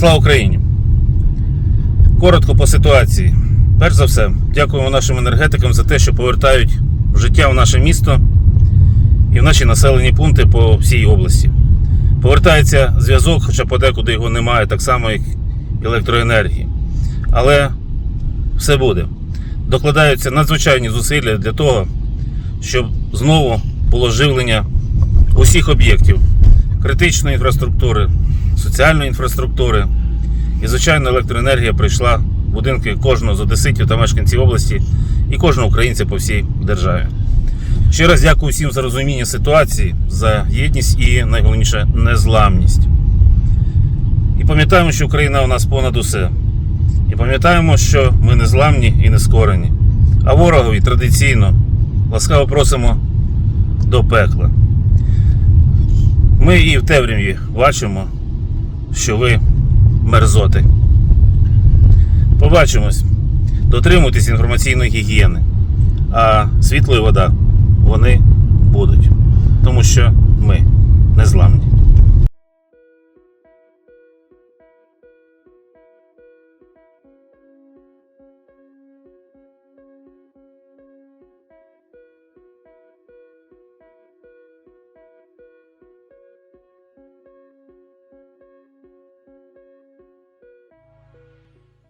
Слава Україні! Коротко по ситуації. Перш за все, дякуємо нашим енергетикам за те, що повертають в життя в наше місто і в наші населені пункти по всій області. Повертається зв'язок, хоча подекуди його немає, так само як електроенергії. Але все буде. Докладаються надзвичайні зусилля для того, щоб знову було живлення усіх об'єктів критичної інфраструктури, соціальної інфраструктури. І, звичайно, електроенергія прийшла в будинки кожного з одеситів та мешканців області і кожного українця по всій державі. Ще раз дякую всім за розуміння ситуації, за єдність і найголовніше незламність. І пам'ятаємо, що Україна у нас понад усе. І пам'ятаємо, що ми незламні і не скорені. А ворогові традиційно ласкаво просимо до пекла. Ми і в темряві бачимо, що ви мерзоти. Побачимось. Дотримуйтесь інформаційної гігієни. А світло і вода вони будуть. Тому що.